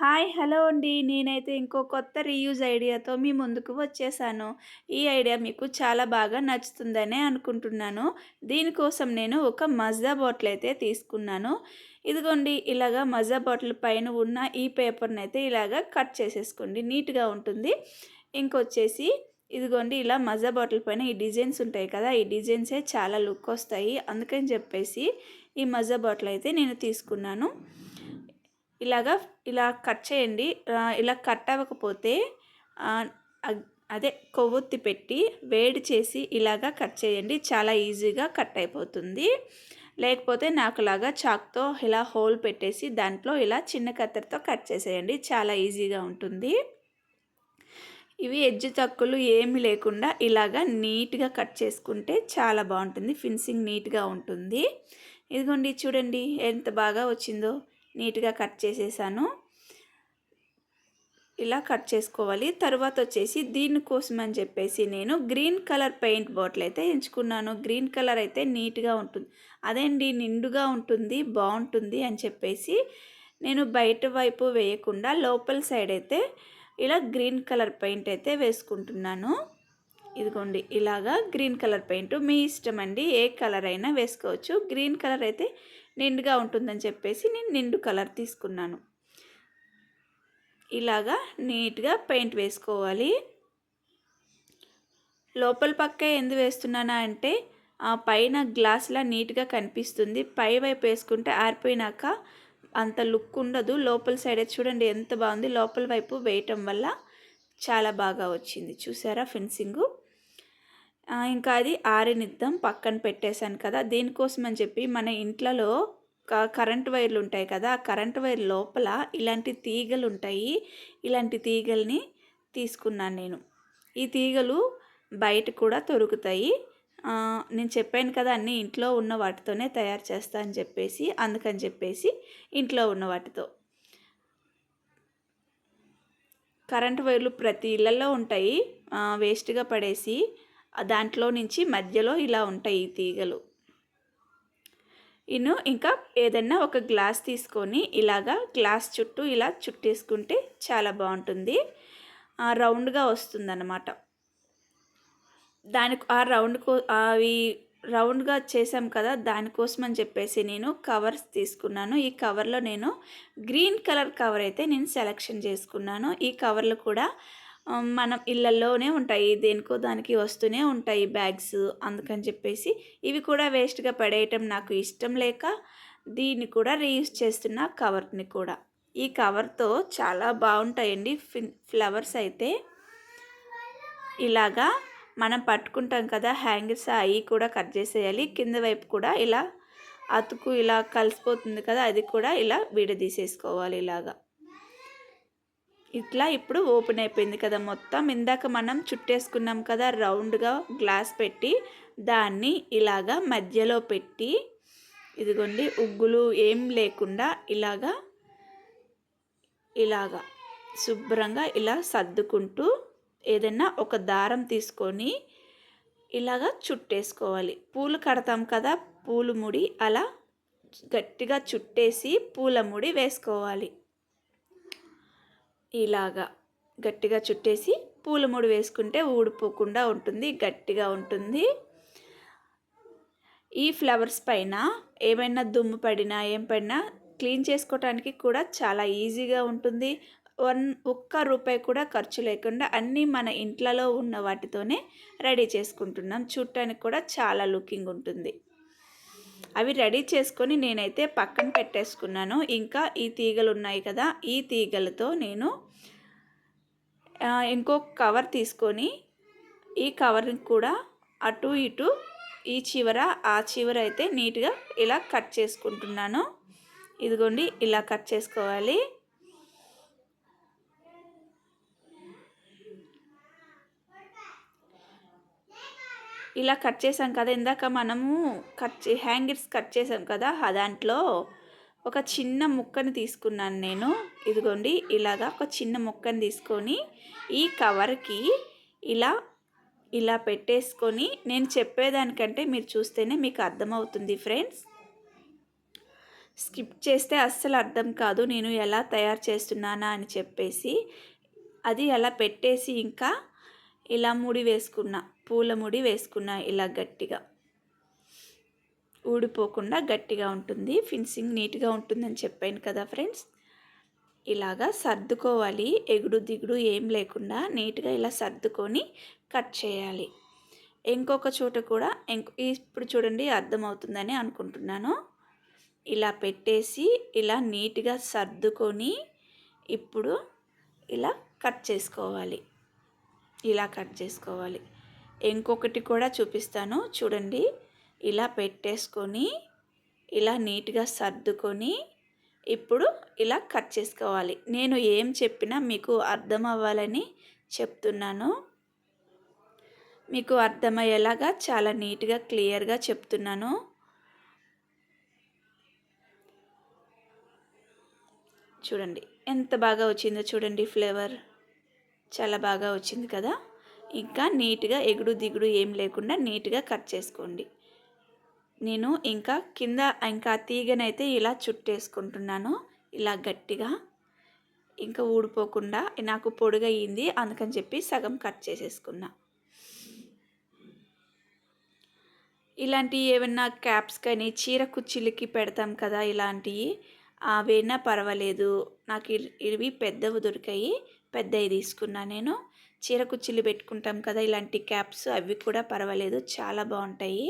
Hi hello అండి. నేనైతే ఇంకో కొత్త రీయూజ్ ఐడియాతో మీ ముందుకు వచ్చేసాను. ఈ ఐడియా మీకు చాలా బాగా నచ్చుతుందనే అనుకుంటున్నాను. దీనికోసం నేను ఒక మజా బాటిల్ అయితే తీసుకున్నాను. ఇదిగోండి ఇలాగా మజా బాటిల్ పైన ఉన్న ఈ పేపర్ని అయితే ఇలాగా కట్ చేసేసుకోండి. నీట్గా ఉంటుంది. ఇంకొచ్చేసి ఇదిగోండి ఇలా మజా బాటిల్ పైన ఈ డిజైన్స్ ఉంటాయి కదా ఈ డిజైన్సే చాలా లుక్ వస్తాయి. అందుకని చెప్పేసి ఈ మజా బాటిల్ అయితే నేను తీసుకున్నాను. ఇలాగా ఇలా కట్ చేయండి. ఇలా కట్ అవ్వకపోతే అదే కొవ్వొత్తి పెట్టి వేడి చేసి ఇలాగా కట్ చేయండి. చాలా ఈజీగా కట్ అయిపోతుంది. లేకపోతే నాకులాగా చాక్తో ఇలా హోల్ పెట్టేసి దాంట్లో ఇలా చిన్న కత్తెరతో కట్ చేసేయండి. చాలా ఈజీగా ఉంటుంది. ఇవి ఎడ్జ్ తక్కువలు ఏమి లేకుండా ఇలాగా నీట్గా కట్ చేసుకుంటే చాలా బాగుంటుంది. ఫినిషింగ్ నీట్గా ఉంటుంది. ఇదిగోండి చూడండి ఎంత బాగా వచ్చిందో. నీట్గా కట్ చేసేసాను. ఇలా కట్ చేసుకోవాలి. తర్వాత వచ్చేసి దీనికోసం అని చెప్పేసి నేను గ్రీన్ కలర్ పెయింట్ బాటిల్ అయితే ఎంచుకున్నాను. గ్రీన్ కలర్ అయితే నీట్గా ఉంటుంది. అదేండి నిండుగా ఉంటుంది బాగుంటుంది అని చెప్పేసి నేను బయట వైపు వేయకుండా లోపల సైడ్ అయితే ఇలా గ్రీన్ కలర్ పెయింట్ అయితే వేసుకుంటున్నాను. ఇదిగోండి ఇలాగా గ్రీన్ కలర్ పెయింట్. మీ ఇష్టం అండి ఏ కలర్ అయినా వేసుకోవచ్చు. గ్రీన్ కలర్ అయితే నిండుగా ఉంటుందని చెప్పేసి నేను నిండు కలర్ తీసుకున్నాను. ఇలాగా నీట్గా పెయింట్ వేసుకోవాలి. లోపల పక్క ఎందు వేస్తున్నానా అంటే ఆ పైన గ్లాస్లా నీట్గా కనిపిస్తుంది. పై వైపు వేసుకుంటే ఆరిపోయినాక అంత లుక్ ఉండదు. లోపల సైడ్ చూడండి ఎంత బాగుంది. లోపల వైపు వేయటం వల్ల చాలా బాగా వచ్చింది. చూసారా ఫినిషింగు ఇంకా అది ఆరినిద్దాం పక్కన పెట్టేశాను కదా. దీనికోసం అని చెప్పి మన ఇంట్లలో కరెంట్ వైర్లు ఉంటాయి కదా. ఆ కరెంట్ వైర్ లోపల ఇలాంటి తీగలు ఉంటాయి. ఇలాంటి తీగల్ని తీసుకున్నాను నేను. ఈ తీగలు బయట కూడా దొరుకుతాయి నేను చెప్పాను కదా అన్నీ ఇంట్లో ఉన్న వాటితోనే తయారు చేస్తా అని చెప్పేసి అందుకని చెప్పేసి ఇంట్లో ఉన్న వాటితో. కరెంట్ వైర్లు ప్రతి ఇళ్ళల్లో ఉంటాయి. వేస్ట్గా పడేసి దాంట్లో నుంచి మధ్యలో ఇలా ఉంటాయి ఈ తీగలు. ఇను ఇంకా ఏదన్నా ఒక గ్లాస్ తీసుకొని ఇలాగా గ్లాస్ చుట్టూ ఇలా చుట్టేసుకుంటే చాలా బాగుంటుంది. రౌండ్గా వస్తుందన్నమాట. దాని ఆ రౌండ్ కో అవి రౌండ్గా చేసాం కదా దానికోసం అని చెప్పేసి నేను కవర్స్ తీసుకున్నాను. ఈ కవర్లో నేను గ్రీన్ కలర్ కవర్ అయితే నేను సెలెక్షన్ చేసుకున్నాను. ఈ కవర్లు కూడా మనం ఇళ్ళల్లోనే ఉంటాయి దేనికో దానికి వస్తూనే ఉంటాయి బ్యాగ్స్ అందుకని చెప్పేసి ఇవి కూడా వేస్ట్గా పడేయటం నాకు ఇష్టం లేక దీన్ని కూడా రీయూజ్ చేస్తున్న కవర్ని కూడా. ఈ కవర్తో చాలా బాగుంటాయండి ఫ్లవర్స్ అయితే. ఇలాగా మనం పట్టుకుంటాం కదా హ్యాంగర్స్ అవి కూడా కట్ చేసేయాలి కింద వైపు కూడా ఇలా అతుకు ఇలా కలిసిపోతుంది కదా అది కూడా ఇలా విడదీసేసుకోవాలి ఇలాగా. ఇట్లా ఇప్పుడు ఓపెన్ అయిపోయింది కదా మొత్తం. ఇందాక మనం చుట్టేసుకున్నాం కదా రౌండ్గా గ్లాస్ పెట్టి దాన్ని ఇలాగా మధ్యలో పెట్టి ఇదిగోండి ఉగ్గులు ఏం లేకుండా ఇలాగా ఇలాగా శుభ్రంగా ఇలా సర్దుకుంటూ ఏదైనా ఒక దారం తీసుకొని ఇలాగా చుట్టేసుకోవాలి. పూలు కడతాం కదా పూలు ముడి అలా గట్టిగా చుట్టేసి పూల ముడి వేసుకోవాలి. ఇలాగా గట్టిగా చుట్టేసి పూల ముడి వేసుకుంటే ఊడిపోకుండా ఉంటుంది గట్టిగా ఉంటుంది. ఈ ఫ్లవర్స్ పైన ఏమైనా దుమ్ము పడినా ఏం పడినా క్లీన్ చేసుకోవటానికి కూడా చాలా ఈజీగా ఉంటుంది. వన్ ఒక్క రూపాయి కూడా ఖర్చు లేకుండా అన్నీ మన ఇంట్లలో ఉన్న వాటితోనే రెడీ చేసుకుంటున్నాం. చూడటానికి కూడా చాలా లుకింగ్ ఉంటుంది. అవి రెడీ చేసుకొని నేనైతే పక్కన పెట్టేసుకున్నాను. ఇంకా ఈ తీగలు ఉన్నాయి కదా ఈ తీగలతో నేను ఇంకో కవర్ తీసుకొని ఈ కవర్ని కూడా అటు ఇటు ఈ చివర ఆ చివర అయితే నీట్గా ఇలా కట్ చేసుకుంటున్నాను. ఇదిగోండి ఇలా కట్ చేసుకోవాలి. ఇలా కట్ చేసాం కదా ఇందాక మనము కట్ హ్యాంగిర్స్ కట్ చేసాం కదా దాంట్లో ఒక చిన్న ముక్కని తీసుకున్నాను నేను. ఇదిగోండి ఇలాగా ఒక చిన్న ముక్కని తీసుకొని ఈ కవర్కి ఇలా ఇలా పెట్టేసుకొని నేను చెప్పేదానికంటే మీరు చూస్తేనే మీకు అర్థమవుతుంది ఫ్రెండ్స్. స్కిప్ చేస్తే అస్సలు అర్థం కాదు నేను ఎలా తయారు చేస్తున్నానా అని చెప్పేసి. అది అలా పెట్టేసి ఇంకా ఇలా ముడి వేసుకున్నా. పూల ముడి వేసుకున్నా ఇలా గట్టిగా. ఊడిపోకుండా గట్టిగా ఉంటుంది. ఫినిషింగ్ నీట్గా ఉంటుందని చెప్పాను కదా ఫ్రెండ్స్. ఇలాగా సర్దుకోవాలి. ఎగుడు దిగుడు ఏం లేకుండా నీట్గా ఇలా సర్దుకొని కట్ చేయాలి. ఇంకొక చోట కూడా ఇంకో ఇప్పుడు చూడండి అర్థమవుతుందని అనుకుంటున్నాను. ఇలా పెట్టేసి ఇలా నీట్గా సర్దుకొని ఇప్పుడు ఇలా కట్ చేసుకోవాలి. ఇలా కట్ చేసుకోవాలి. ఇంకొకటి కూడా చూపిస్తాను. చూడండి. ఇలా పెట్టేసుకొని ఇలా నీట్గా సర్దుకొని ఇప్పుడు ఇలా కట్ చేసుకోవాలి. నేను ఏం చెప్పినా మీకు అర్థం అవ్వాలని చెప్తున్నాను. మీకు అర్థమయ్యేలాగా చాలా నీట్గా క్లియర్గా చెప్తున్నాను. చూడండి. ఎంత బాగా వచ్చిందో చూడండి ఫ్లేవర్. చాలా బాగా వచ్చింది కదా. ఇంకా నీట్గా ఎగుడు దిగుడు ఏం లేకుండా నీట్గా కట్ చేసుకోండి. నేను ఇంకా కింద ఇంకా తీగనైతే ఇలా చుట్టేసుకుంటున్నాను. ఇలా గట్టిగా. ఇంకా ఊడిపోకుండా నాకు పొడుగయ్యింది అందుకని చెప్పి సగం కట్ చేసేసుకున్నా. ఇలాంటి ఏమన్నా క్యాప్స్ కానీ చీర కుర్చీలకి పెడతాం కదా ఇలాంటివి అవైనా పర్వాలేదు. నాకు ఇవి పెద్దవి దొరికాయి. పెద్దవి తీసుకున్నా నేను. చీర కుర్చీలు పెట్టుకుంటాం కదా ఇలాంటి క్యాప్స్ అవి కూడా పర్వాలేదు చాలా బాగుంటాయి.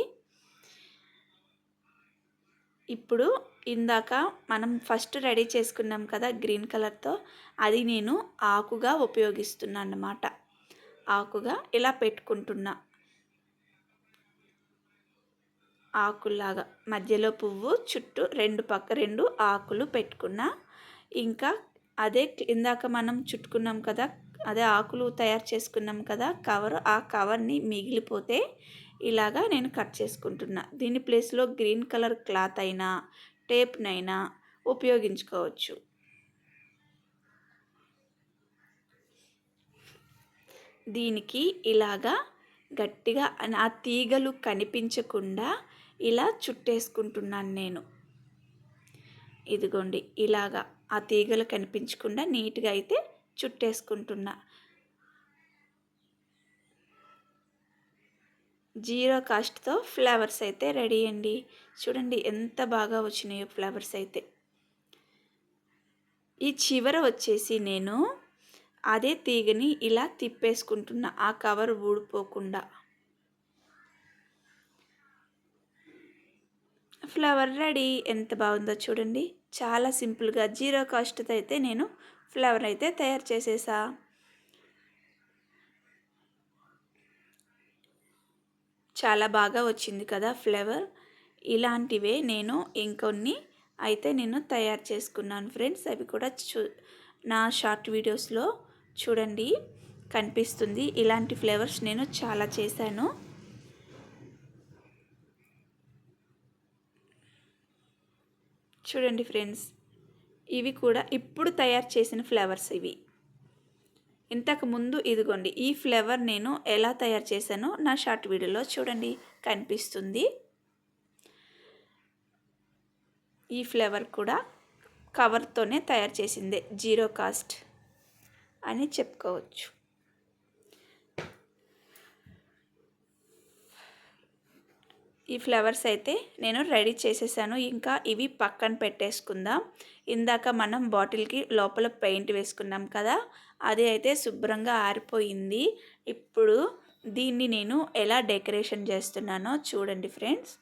ఇప్పుడు ఇందాక మనం ఫస్ట్ రెడీ చేసుకున్నాం కదా గ్రీన్ కలర్తో అది నేను ఆకుగా ఉపయోగిస్తున్నా అన్నమాట ఆకుగా ఇలా పెట్టుకుంటున్నా. ఆకులాగా మధ్యలో పువ్వు చుట్టూ రెండు పక్క రెండు ఆకులు పెట్టుకున్నా. ఇంకా అదే ఇందాక మనం చుట్టుకున్నాం కదా అదే ఆకులు తయారు చేసుకున్నాం కదా కవర్ ఆ కవర్ని మిగిలిపోతే ఇలాగా నేను కట్ చేసుకుంటున్నా. దీని ప్లేస్లో గ్రీన్ కలర్ క్లాత్ అయినా టేప్నైనా ఉపయోగించుకోవచ్చు. దీనికి ఇలాగా గట్టిగా ఆ తీగలు కనిపించకుండా ఇలా చుట్టేసుకుంటున్నాను నేను. ఇదిగోండి ఇలాగా ఆ తీగలు కనిపించకుండా నీట్గా అయితే చుట్టేసుకుంటున్నా. జీరో కాస్ట్తో ఫ్లవర్స్ అయితే రెడీ అండి. చూడండి ఎంత బాగా వచ్చినాయో ఫ్లవర్స్ అయితే. ఈ చివర వచ్చేసి నేను అదే తీగని ఇలా తిప్పేసుకుంటున్నా. ఆ కవర్ ఊడిపోకుండా. Flower ready. ఎంత బాగుందో చూడండి. చాలా సింపుల్గా జీరో కాస్ట్తో అయితే నేను ఫ్లవర్ అయితే తయారు చేసేసా. చాలా బాగా వచ్చింది కదా ఫ్లేవర్. ఇలాంటివే నేను ఇంకొన్ని అయితే నేను తయారు చేసుకున్నాను ఫ్రెండ్స్. అవి కూడా చూ నా షార్ట్ వీడియోస్లో చూడండి కనిపిస్తుంది. ఇలాంటి ఫ్లేవర్స్ నేను చాలా చేశాను. చూడండి ఫ్రెండ్స్. ఇవి కూడా ఇప్పుడు తయారు చేసిన ఫ్లేవర్స్ ఇవి. ఇంతకుముందు ఇదిగోండి ఈ ఫ్లేవర్ నేను ఎలా తయారు చేశానో నా షార్ట్ వీడియోలో చూడండి కనిపిస్తుంది. ఈ ఫ్లేవర్ కూడా కవర్తోనే తయారు చేసిందే జీరో కాస్ట్ అని చెప్పుకోవచ్చు. ఈ ఫ్లవర్స్ అయితే నేను రెడీ చేసేసాను ఇంకా ఇవి పక్కన పెట్టేసుకుందాం. ఇందాక మనం బాటిల్కి లోపల పెయింట్ వేసుకున్నాం కదా అది అయితే శుభ్రంగా ఆరిపోయింది. ఇప్పుడు దీన్ని నేను ఎలా డెకరేషన్ చేస్తున్నానో చూడండి ఫ్రెండ్స్.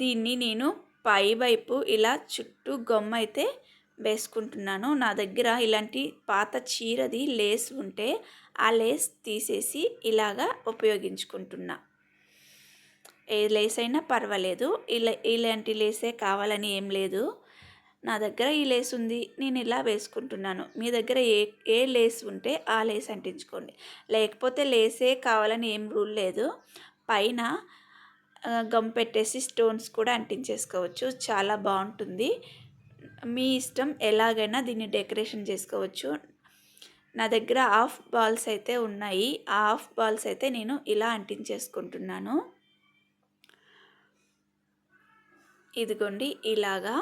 దీన్ని నేను పై వైపు ఇలా చుట్టూ గొమ్మ అయితే వేసుకుంటున్నాను. నా దగ్గర ఇలాంటి పాత చీరది లేస్ ఉంటే ఆ లేస్ తీసేసి ఇలాగా ఉపయోగించుకుంటున్నా. ఏ లేస్ అయినా పర్వాలేదు. ఇలా ఇలాంటి లేసే కావాలని ఏం లేదు. నా దగ్గర ఈ లేస్ ఉంది నేను ఇలా వేసుకుంటున్నాను. మీ దగ్గర ఏ ఏ లేస్ ఉంటే ఆ లేస్ అంటించుకోండి. లేకపోతే లేసే కావాలని ఏం రూల్ లేదు. పైన గమ్ పెట్టేసి స్టోన్స్ కూడా అంటించేసుకోవచ్చు. చాలా బాగుంటుంది. మీ ఇష్టం ఎలాగైనా దీన్ని డెకరేషన్ చేసుకోవచ్చు. నా దగ్గర హాఫ్ బాల్స్ అయితే ఉన్నాయి. ఆ హాఫ్ బాల్స్ అయితే నేను ఇలా అంటించేసుకుంటున్నాను. ఇదిగోండి ఇలాగా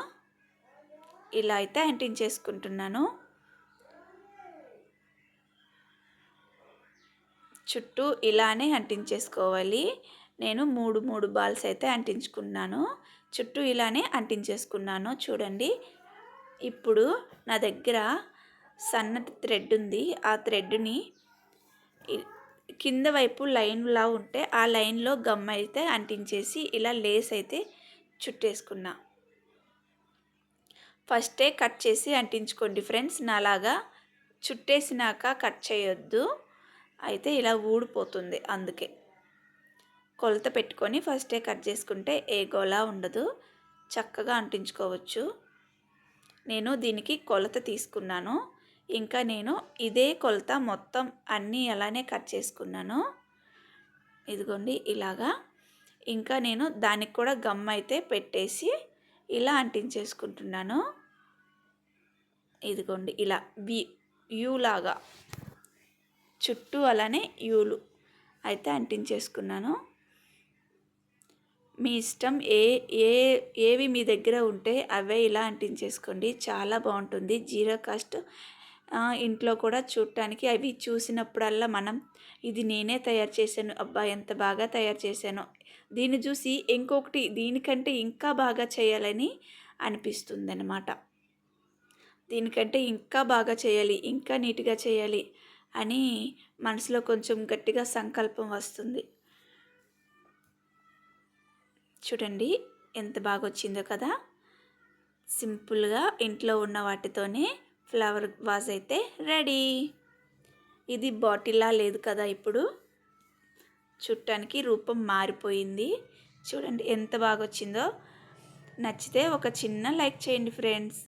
ఇలా అయితే అంటించేసుకుంటున్నాను. చుట్టూ ఇలానే అంటించేసుకోవాలి. నేను మూడు మూడు బాల్స్ అయితే అంటించుకున్నాను. చుట్టూ ఇలానే అంటించేసుకున్నాను. చూడండి. ఇప్పుడు నా దగ్గర సన్నటి థ్రెడ్ ఉంది. ఆ థ్రెడ్ని కింద వైపు లైన్లా ఉంటే ఆ లైన్లో గమ్ అయితే అంటించేసి ఇలా లేస్ అయితే చుట్టేసుకున్నా. ఫస్టే కట్ చేసి అంటించుకోండి ఫ్రెండ్స్. నాలాగా చుట్టేసినాక కట్ చేయొద్దు. అయితే ఇలా ఊడిపోతుంది అందుకే. కొలత పెట్టుకొని ఫస్టే కట్ చేసుకుంటే ఏ గోలా ఉండదు. చక్కగా అంటించుకోవచ్చు. నేను దీనికి కొలత తీసుకున్నాను. ఇంకా నేను ఇదే కొలత మొత్తం అన్నీ అలానే కట్ చేసుకున్నాను. ఇదిగోండి ఇలాగా. ఇంకా నేను దానికి కూడా గమ్ అయితే పెట్టేసి ఇలా అంటించేసుకుంటున్నాను. ఇదిగోండి ఇలా వి యూలాగా చుట్టూ అలానే యూలు. అయితే అంటించేసుకున్నాను. మీ ఇష్టం ఏ ఏ ఏవి మీ దగ్గర ఉంటే అవే ఇలా అంటించేసుకోండి. చాలా బాగుంటుంది. జీరో కాస్ట్ ఇంట్లో కూడా చూడటానికి అవి చూసినప్పుడల్లా మనం ఇది నేనే తయారు చేశాను అబ్బా ఎంత బాగా తయారు చేశాను. దీన్ని చూసి ఇంకొకటి దీనికంటే ఇంకా బాగా చేయాలని అనిపిస్తుంది అన్నమాట దీనికంటే ఇంకా బాగా చేయాలి ఇంకా నీట్గా చేయాలి అని మనసులో కొంచెం గట్టిగా సంకల్పం వస్తుంది. చూడండి ఎంత బాగా వచ్చిందో కదా. సింపుల్గా ఇంట్లో ఉన్న వాటితోనే ఫ్లవర్ వాజ్ అయితే రెడీ. ఇది బాటిల్లా లేదు కదా ఇప్పుడు. చుట్టానికి రూపం మారిపోయింది. చూడండి ఎంత బాగా వచ్చిందో నచ్చితే ఒక చిన్న లైక్ చేయండి ఫ్రెండ్స్.